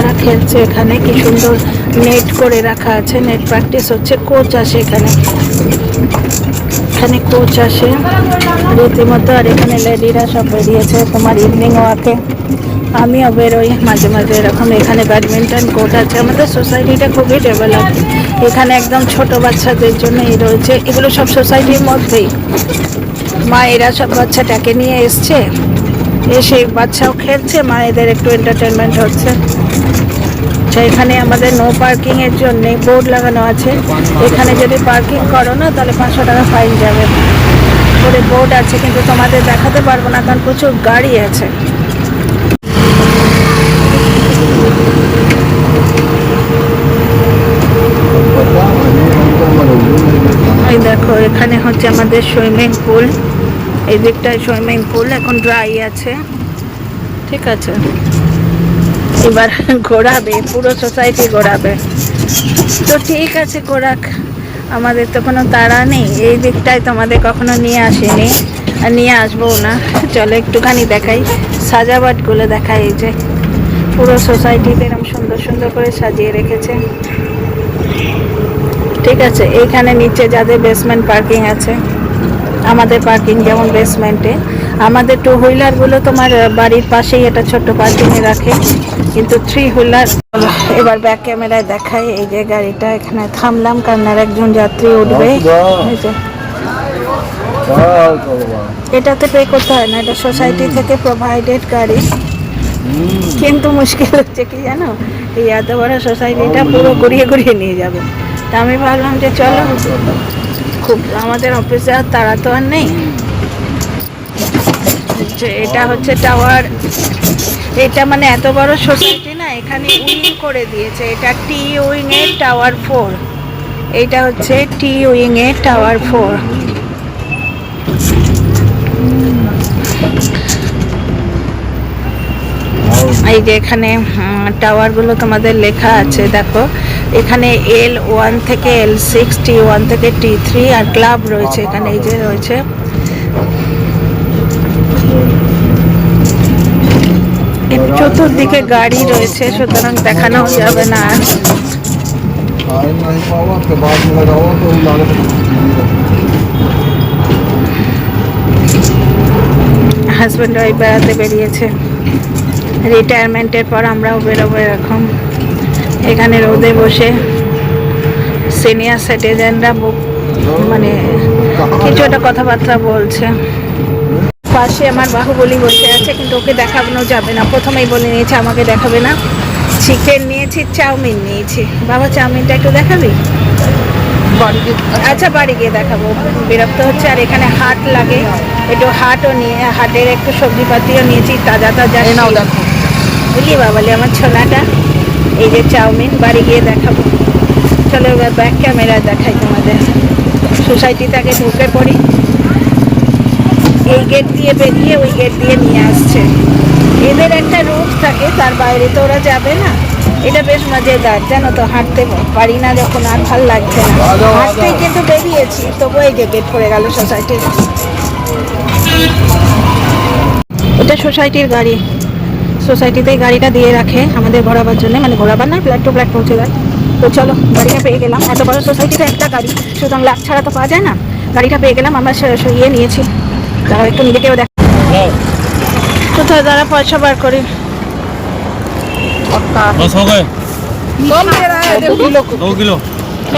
বাচ্চারা খেলছে এখানে। কি সুন্দর নেট করে রাখা আছে। নেট প্র্যাকটিস হচ্ছে। কোচ আসে এখানে। এখানে কোচ আসে। রীতিমতো আর এখানে লেডিরা সব বেরিয়েছে। তোমার ইভিনিং ওয়াকে আমিও বেরোই মাঝে মাঝে। এরকম এখানে ব্যাডমিন্টন কোর্ট আছে। আমাদের সোসাইটিটা খুবই ডেভেলপ এখানে একদম ছোট বাচ্চাদের জন্যই রয়েছে। এগুলো সব সোসাইটির মধ্যেই। মায়েরা সব বাচ্চাটাকে নিয়ে এসছে। এসে বাচ্চাও খেলছে। মায়েদের একটু এন্টারটেনমেন্ট হচ্ছে। আচ্ছা এখানে আমাদের নো পার্কিং এর জন্য বোর্ড লাগানো আছে। এখানে যদি পার্কিং করো না, তাহলে পাঁচশো টাকা ফাইন যাবে। করে বোর্ড আছে, কিন্তু তোমাদের দেখাতে পারব না, কারণ প্রচুর গাড়ি আছে। দেখো, এখানে হচ্ছে আমাদের সুইমিং পুল এই দিকটায় সুইমিং পুল এখন ড্রাই আছে। ঠিক আছে। এবার ঘোরাবে, পুরো সোসাইটি ঘোরাবে। তো ঠিক আছে ঘোরাক আমাদের তো কোনো তাড়া নেই। এই দিকটায় তোমাদের কখনো নিয়ে আসেনি, আর নিয়ে আসব না। চলো একটুখানি দেখাই সাজাবাটগুলো দেখাই যে। পুরো সোসাইটিতে এরকম সুন্দর সুন্দর করে সাজিয়ে রেখেছে। ঠিক আছে, এইখানে নিচে যাদের বেসমেন্ট পার্কিং আছে, আমাদের পার্কিং যেমন বেসমেন্টে আমাদের টু হুইলারগুলো তোমার বাড়ির পাশেই একটা ছোট্ট পার্কিংয়ে রাখে। কিন্তু থ্রি হুইলার এবার ব্যাক ক্যামেরায় দেখাই এই যে গাড়িটা এখানে থামলাম কারণ আর একজন যাত্রী উঠবে। এটাতে পে করতে হয় না এটা সোসাইটি থেকে প্রোভাইডেড গাড়ি। কিন্তু মুশকিল হচ্ছে কি জানো? এই এত বড় সোসাইটিটা পুরো ঘুরিয়ে ঘুরিয়ে নিয়ে যাবে। তা আমি ভাবলাম যে চলো খুব আমাদের অফিসে আর তারা তো আর নেই। এটা হচ্ছে টাওয়ার এটা মানে এত বড় সোসাইটি না, এখানে উইং করে দিয়েছে। এটা টি উইং এর টাওয়ার ফোর এটা হচ্ছে টি উইং এর টাওয়ার ফোর এই যে এখানে টাওয়ারগুলো তোমাদের লেখা আছে, দেখো। এখানে এল ওয়ান থেকে এল সিক্স টি ওয়ান থেকে টি থ্রি আর ক্লাব রয়েছে। এখানে এই যে রয়েছে এর চতুর্দিকে গাড়ি রয়েছে, সুতরাং দেখানো যাবে না। হাজব্যান্ড ওয়াইফ বেড়াতে বেরিয়েছে। রিটায়ারমেন্টের পর আমরাও বেরোবো এরকম এখানে রোদে বসে সিনিয়র সিটিজেনরা মানে কিছু একটা কথাবার্তা বলছে। পাশে আমার বাহুবলি বসে আছে কিন্তু ওকে দেখানো যাবে না। প্রথমেই বলে নিয়েছে আমাকে দেখাবে না। চিকেন নিয়েছি চাউমিন নিয়েছি। বাবা চাউমিনটা একটু দেখাবি? আচ্ছা বাড়ি গিয়ে দেখাবো। বিরক্ত হচ্ছে আর এখানে হাট লাগে। একটু হাটও নিয়ে হাটের একটু সবজিপাতিও নিয়েছি তাজা তাজা নাও দেখো। বুঝলি বাবালি আমার ছোলাটা? এই যে চাউমিন বাড়ি গিয়ে দেখাবো। চলো এবার ব্যাক ক্যামেরা দেখাই তোমাদের। সোসাইটিতে আগে ঢুকে পড়ি। এই গেট দিয়ে বেরিয়ে ওই গেট দিয়ে নিয়ে আসছে। এদের একটা রুট থাকে তার বাইরে তো ওরা যাবে না। এটা বেশ মজাদার জানো তো হাঁটতে পারি না যখন আর ভালো লাগছে না। হাঁটতেই কিন্তু বেরিয়েছি তবু এই যে গেট পড়ে গেল সোসাইটির এটা সোসাইটির গাড়ি। সোসাইটিতে গাড়িটা দিয়ে রাখে আমাদের ঘোরাবার জন্য মানে ঘোরাবার না ফ্ল্যাট টু ফ্ল্যাট পৌঁছে দেয়। তো চলো গাড়িটা পেয়ে গেলাম। এত বড় সোসাইটিতে একটা গাড়ি সুতরাং লাখ ছাড়া তো পাওয়া যায় না। গাড়িটা পেয়ে গেলাম আমরা ইয়ে নিয়েছি। তারা একটু নিজেকেও দেখ কোথায় দ্বারা পয়সা বার করি बस हो गए दो किलो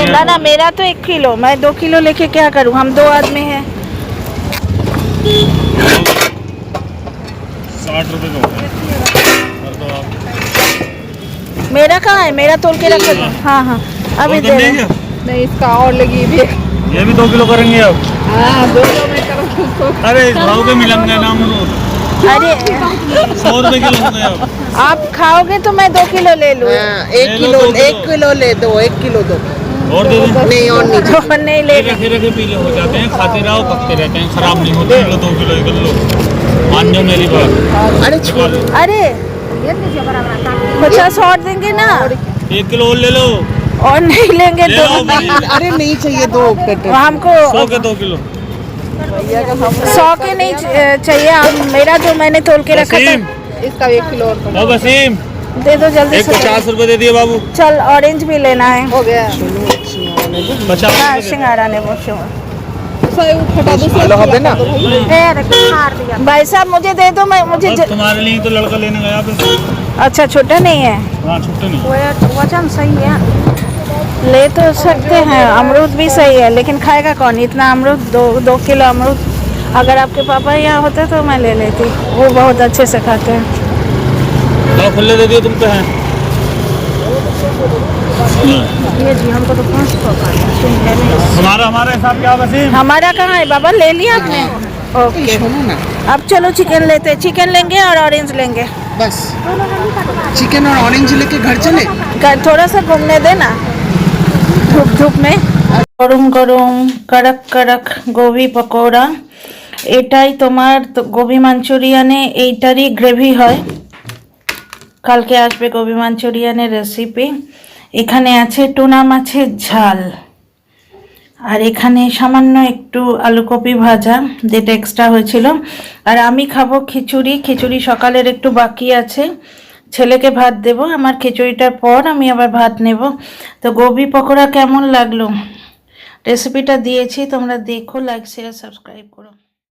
ना ना मेरा तो एक किलो मैं दो किलो लेके क्या करूँ हम दो आदमी हैं साठ रुपए का हो गया कर दो आप मेरा कहाँ है मेरा तोल के रखो हाँ हाँ अभी और दे करनी है रहे क्या? नहीं इसका और लगी भी ये भी दो किलो करेंगे आप हाँ दो किलो में करो उसको अरे इस भाव के मिलेंगे ना अरे। सौ रुपए किलो आप। आप खाओगे तो मैं दो किलो ले लूँ। हाँ, एक किलो एक किलो। ले दो एक किलो दो। और दे दें नहीं और नहीं। तो नहीं ले रखे रखे पीले हो जाते हैं खाते रहो पकते रहते हैं खराब नहीं होते किलो दो किलो एक किलो। मान जाओ मेरी बात। अरे छोड़ अरे। पचास और देंगे ना। एक किलो और ले लो। और नहीं लेंगे ले तो अरे नहीं चाहिए दो हमको सौ के दो किलो। सौ के नहीं चाहिए। आप मेरा जो मैंने तोल के रखा था इसका एक किलो और वसीम दे दो जल्दी एक पचास रुपए दे दिए बाबू। चल ऑरेंज भी लेना है। हो गया। हाँ सिंगारा ने भाई। साहब मुझे दे दो मैं मुझे ज... तुम्हारे लिए तो लड़का लेने गया अच्छा छोटा नहीं है। हाँ, छोटा नहीं वज़न सही है। ले तो सकते हैं अमरूद भी सही है लेकिन खाएगा कौन? इतना अमरूद दो दो किलो अमरूद अगर आपके पापा यहाँ होते तो मैं ले लेती वो बहुत अच्छे से खाते हैं। खुले दे दिए तुम तो हैं। जी हमको तो पाँच हमारा हमारा हिसाब क्या वसीम? हमारा कहाँ है बाबा? ले लिया आपने? ओके। अब चलो चिकन लेते चिकन लेंगे और ऑरेंज लेंगे। बस। चिकन और ऑरेंज लेके घर चले? घर थोड़ा सा घूमने देना। धूप धूप में গরম গরম কড়ক কড়ক গোবি পকোড়া এটাই তোমার তো গোবি মাঞ্চুরিয়ানে এইটারই গ্রেভি হয় কালকে আসবে গোবি মাঞ্চুরিয়ানের রেসিপি এখানে আছে টুনা মাছের ঝাল আর এখানে সামান্য একটু আলু কপি ভাজা যেটা এক্সট্রা হয়েছিল আর আমি খাবো খিচুড়ি খিচুড়ি সকালের একটু বাকি আছে ছেলেকে ভাত দেব, আমার খিচুড়িটার পর আমি আবার ভাত নেব। তো গোবি পকোড়া কেমন লাগল? রেসিপিটা দিয়েছি, তোমরা দেখো লাইক শেয়ার সাবস্ক্রাইব করো।